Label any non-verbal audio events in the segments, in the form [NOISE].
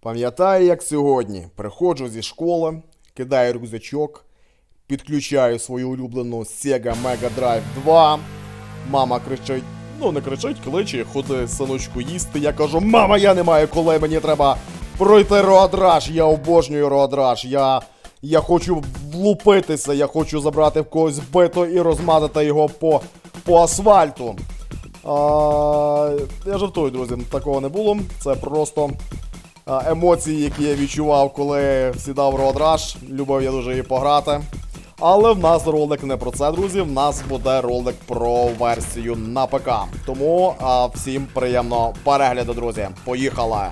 Пам'ятаю, як сьогодні. Приходжу зі школи, кидаю рюкзачок, підключаю свою улюблену Sega Mega Drive 2. Мама кричить: ну не кричить, кличе, ходи синочку їсти. Я кажу, мама, я не маю коли, мені треба пройти роадраж. Я обожнюю роадраж. Я, я хочу влупитися, я хочу забрати в когось бито і розмазати його по, по асфальту. А, я жартую, друзі, такого не було. Це просто емоції, які я відчував, коли сідав Rush. Любив я дуже її пограти. Але в нас ролик не про це, друзі. В нас буде ролик про версію на ПК. Тому а, всім приємного перегляду, друзі. Поїхали!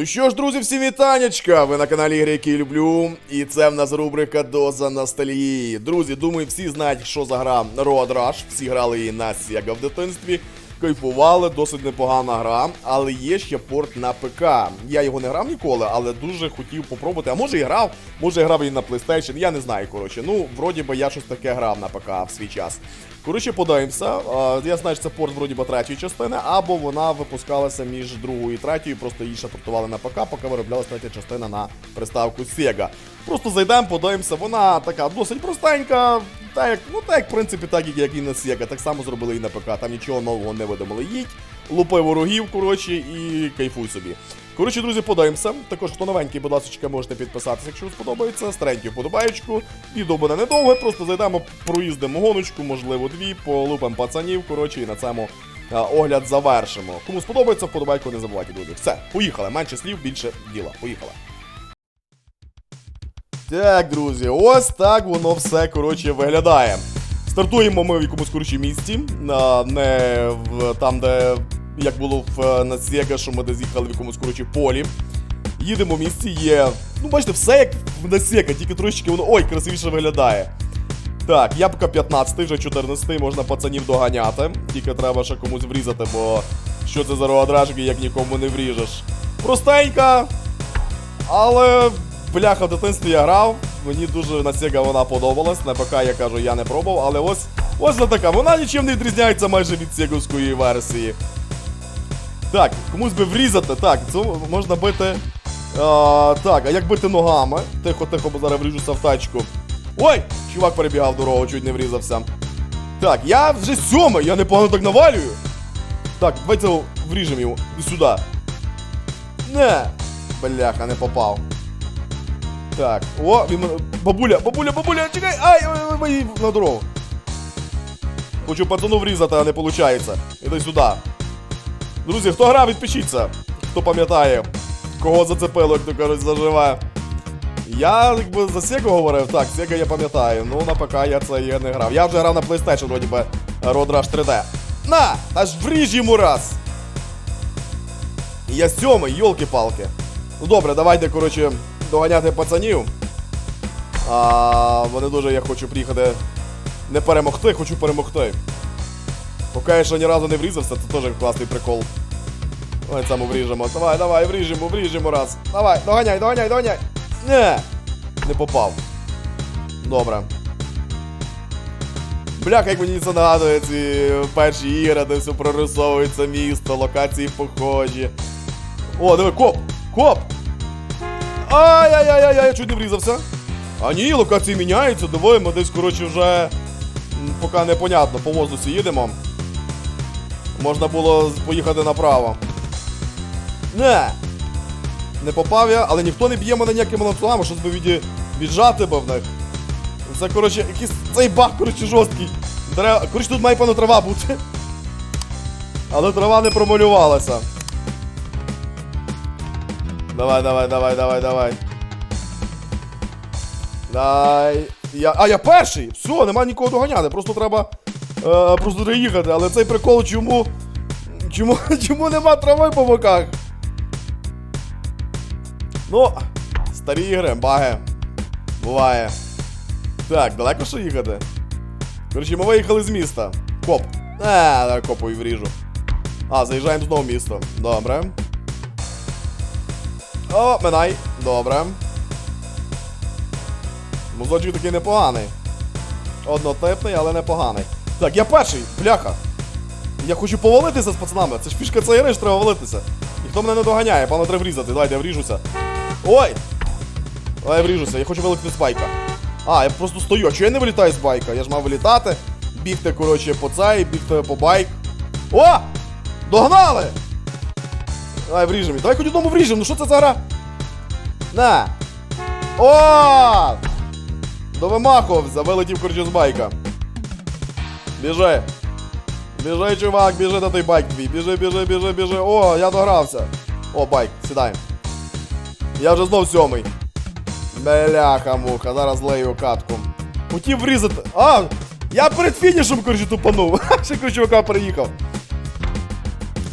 Ну що ж, друзі, всім вітанечка! Ви на каналі Ігри, які люблю. І це в нас рубрика Доза ностальгії. Друзі, думаю, всі знають, що за гра Road Rush. Всі грали її на Sega в дитинстві. Кайфували, досить непогана гра, але є ще порт на ПК. Я його не грав ніколи, але дуже хотів попробувати. А може і грав, може і грав і на PlayStation, я не знаю, коротше. Ну, вроді би я щось таке грав на ПК в свій час. Коротше, подивимося. Я знаю, що це порт вроді би третьої частини, або вона випускалася між другою і третьою, просто її ще портували на ПК, поки вироблялася третя частина на приставку Sega. Просто зайдемо, подивимося. Вона така досить простенька. Так ну так в принципі, так як і на Sega. Так само зробили і на ПК. Там нічого нового не видумали. Їдь, лупи ворогів, коротше, і кайфуй собі. Коротше, друзі, подивимося. Також, хто новенький, будь ласка, можете підписатися, якщо сподобається. Стренькю подобаєчку. Відео буде недовго, просто зайдемо, проїздимо гоночку, можливо, дві, полупимо пацанів, коротше, і на цьому а, огляд завершимо. Кому сподобається, вподобайку не забувайте, друзі. Все, поїхали. Менше слів, більше діла. Поїхали. Так, друзі, ось так воно все, коротше, виглядає. Стартуємо ми в якомусь коротше місці, а, не в там, де як було в е, на Sega, що ми десь їхали в якомусь коротше полі. Їдемо в місті, є. Ну, бачите, все як на Sega, тільки трошечки воно. Ой, красивіше виглядає. Так, ябка 15, вже 14, можна пацанів доганяти. Тільки треба ще комусь врізати, бо що це за роадражки, як нікому не вріжеш. Простенька, але бляха в дитинстві я грав. Мені дуже на вона подобалась. На ПК я кажу, я не пробував, але ось ось вона така. Вона нічим не відрізняється майже від сеговської версії. Так, комусь би врізати. Так, це можна бити. А, так, а як бити ногами? Тихо, тихо, бо зараз вріжуся в тачку. Ой! Чувак перебігав дорогу, чуть не врізався. Так, я вже сьомий, я непогано так навалюю. Так, давайте вріжемо його. Сюди. Не! Бляха, не попав. Так, о, він. Бабуля, бабуля, бабуля, чекай! Ай, ой, ой, ой, на дорогу. Хочу пацану врізати, а не виходить. Іди сюди. Друзі, хто грав, відпишіться. Хто пам'ятає, кого зацепило, як то кажуть, заживе. Я якби за Sega говорив, так, Sega я пам'ятаю. Ну на ПК я це я не грав. Я вже грав на PlayStation, вроді би, Road Rush 3D. На! Аж вріж йому раз! Я сьомий, йолки-палки. Ну добре, давайте, коротше, доганяти пацанів. А, вони дуже я хочу приїхати. Не перемогти, хочу перемогти. Поки я ще ні разу не врізався, це теж класний прикол. Давай цьому вріжемо. Давай, давай, вріжемо, вріжемо раз. Давай, доганяй, доганяй, доганяй. Не, не попав. Добре. Бляха, як мені це нагадує ці перші ігри, де все прорисовується місто, локації похожі. О, диви, коп! Коп! Ай-яй-яй-яй, я чуть не врізався. А ні, локації міняються, диви, ми десь, коротше, вже поки непонятно, по воздусі їдемо. Можна було поїхати направо. Не! Не попав я, але ніхто не б'є мене ніякими ланцюгами, щось би від... віджати би в них. Це, коротше, якийсь цей баг, коротше, жорсткий. Треба... Коротше, тут має певно трава бути. Але трава не промалювалася. Давай, давай, давай, давай, давай. Дай. Я... А, я перший! Все, нема нікого доганяти, просто треба. Е, просто треба їхати, але цей прикол чому. Чому, [LAUGHS] чому нема трави по боках? Ну, старі ігри, баги. Буває. Так, далеко що їхати? Коротше, ми виїхали з міста. Коп. Е, давай копу і вріжу. А, заїжджаємо знову в місто. Добре. О, минай. Добре. Музочок такий непоганий. Однотипний, але непоганий. Так, я перший, бляха. Я хочу повалитися з пацанами. Це ж фішка цієї гри, треба валитися. Ніхто мене не доганяє, певно, треба врізати. Давайте я вріжуся. Ой! Давай я вріжуся, я хочу вилетіти з байка. А, я просто стою. А чого я не вилітаю з байка? Я ж мав вилітати, бігти, коротше, по цей, бігти по байк. О! Догнали! Давай вріжемо. Давай хоч одному вріжемо. Ну що це за гра? На! О! Довимахувався, вилетів коротше з байка. Біжи. Біжи, чувак, біжи на той байк твій. Біжи, біжи, біжи, біжи. О, я догрався. О, байк, сідаємо. Я вже знов сьомий. Бляха муха, зараз лею катку. Хотів врізати. А! Я перед фінішем, коротше, тупанув. [LAUGHS] Ще чувака приїхав.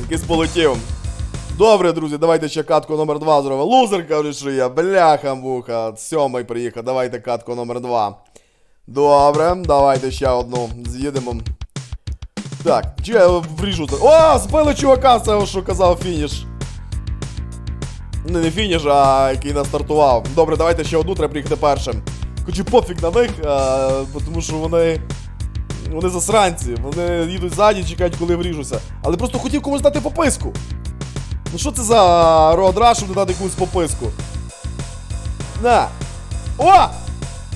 Якийсь полетів. Добре, друзі, давайте ще катку номер 2 зробимо. Лузер, каже, що я. Бляха муха. Сьомий приїхав. Давайте катку номер 2. Добре, давайте ще одну з'їдемо. Так, чи я вріжу. О, збили чувака цього, що казав фініш. Не, не фініш, а який нас стартував. Добре, давайте ще одну, треба приїхати першим. Хочу пофіг на них, а, тому що вони. Вони засранці, вони їдуть ззаді, чекають, коли вріжуся. Але просто хотів комусь дати пописку. Ну що це за роадраш, щоб дати комусь пописку? На! О!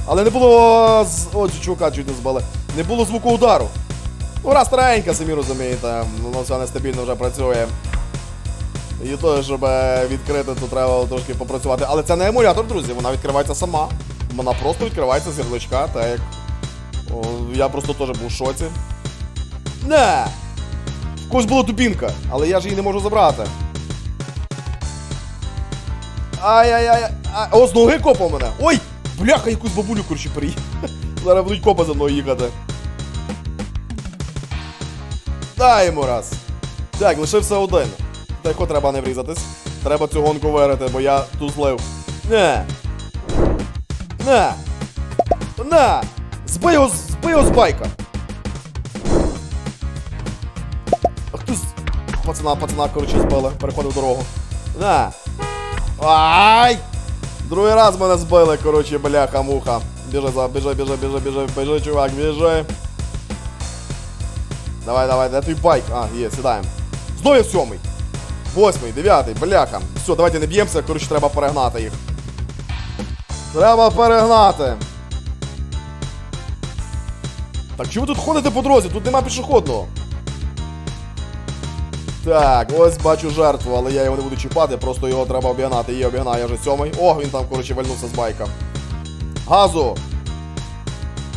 Але не було. О, чувака чуть не збили. Не було звуку удару. Ну, гра старенька, самі розумієте, воно все нестабільно вже працює. І то, щоб е, відкрити, то треба трошки попрацювати. Але це не емулятор, друзі, вона відкривається сама. Вона просто відкривається з ярличка, так як. О, я просто теж був в шоці. Не! В когось була дубінка, але я ж її не можу забрати. Ай-яй-яй. А, О, з ноги копав мене. Ой! Бляха, якусь бабулю, коротше, приїхав. [LAUGHS] Зараз будуть копи за мною їхати. Дай йому раз. Так, лишився один. От треба не врізатись. Треба цю гонку виграти, бо я тут злив. Не. На. На. Збий його, збий його з байка. Хто з... Пацана, пацана, коротше, збили. Переходив дорогу. На. Ай! Другий раз мене збили, коротше, бляха-муха. Біжи, за, біжи, біжи, біжи, біжи, біжи, чувак, біжи. Давай, давай, де твій байк? А, є, сідаємо. Знову я сьомий. Восьмий, дев'ятий, бляха. Все, давайте не б'ємося, коротше, треба перегнати їх. Треба перегнати. Так, чому тут ходите по дорозі? Тут нема пішохідного. Так, ось бачу жертву, але я його не буду чіпати, просто його треба обігнати. Є обігнаю, я вже сьомий. О, він там, коротше, вальнувся з байка. Газу!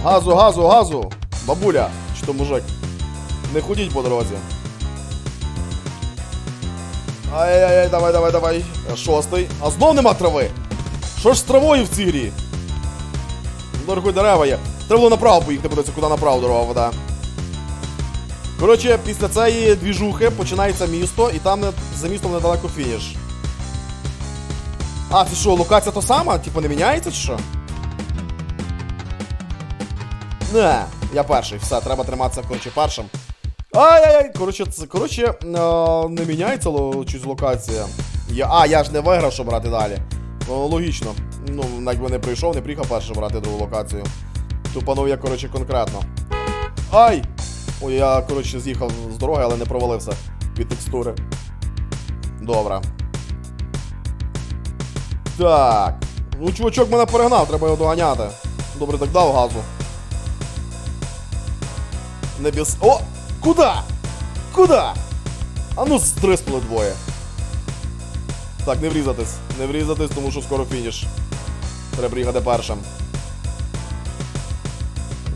Газу, газу, газу! Бабуля, чи то мужик. Не ходіть по дорозі. Ай-яй-яй, давай, давай, давай. Шостий. А знов нема трави. Що ж з травою в цій грі? Дорогой дерева є. Треба направо поїхати, подивитися, куди направо дорога веде. Коротше, після цієї двіжухи починається місто, і там за містом недалеко фініш. А, це що, локація то сама? Типу не міняється чи що? Не, я перший, все, треба триматися, коротше, першим. Ай-яй-яй, коротше, це, коротше, е, не міняється ло, чись локація. Я, а, я ж не виграв, щоб брати далі. Ну, логічно. Ну, якби не прийшов, не приїхав перший брати другу локацію. Тупанув я, коротше, конкретно. Ай! Ой, я, коротше, з'їхав з дороги, але не провалився від текстури. Добре. Так. Ну, чувачок мене перегнав, треба його доганяти. Добре, так дав газу. Не біс. О! Куда? Куда? А ну стриснули двоє. Так, не врізатись. Не врізатись, тому що скоро фініш. Треба приїхати першим.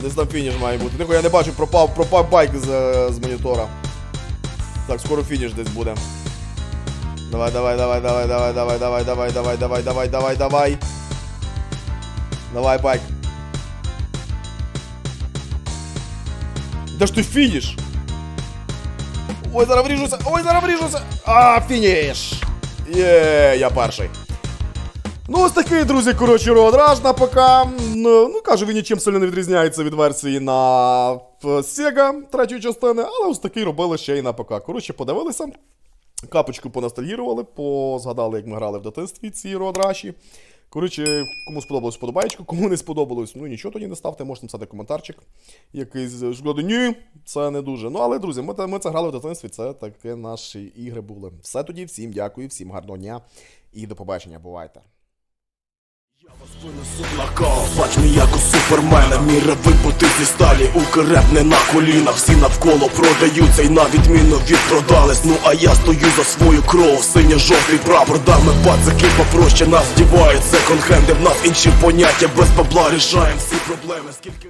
Десь там фініш має бути. Тихо, я не бачу, пропав, пропав байк з, е, з монітора. Так, скоро фініш десь буде. Давай, давай, давай, давай, давай, давай, давай, давай, давай, давай, давай, давай, давай. Давай, байк. Де ж ти фініш? Ой, зараз вріжуся! Ой, зараз вріжуся! А, фініш! Є, я перший. Ну, ось такий, друзі, коротше, роадраж на ПК. Ну, ну, кажу, він нічим сильно не відрізняється від версії на Sega третьої частини, але ось такий робили ще й на ПК. Коротше, подивилися. Капочку поностальгірували, позгадали, як ми грали в дитинстві ці роадраші. Коротше, кому сподобалось, подобаєчко, кому не сподобалось, ну нічого тоді не ставте, можете написати коментарчик. Якийсь шкоди, ні, це не дуже. Ну але, друзі, ми, ми це грали в дитинстві, це таке наші ігри були. Все тоді, всім дякую, всім гарного дня і до побачення. Бувайте. Суплаков, бач мій як у супермена. Міра вибути зі сталі, укреп не на колінах Всі навколо продаються. І на відміну відпродались. Ну а я стою за свою кров, синьо-жовтий прапор. Дами пацаки попроще нас дівають секонд-хенди В нас інші поняття, без бабла рішаємо всі проблеми. Скільки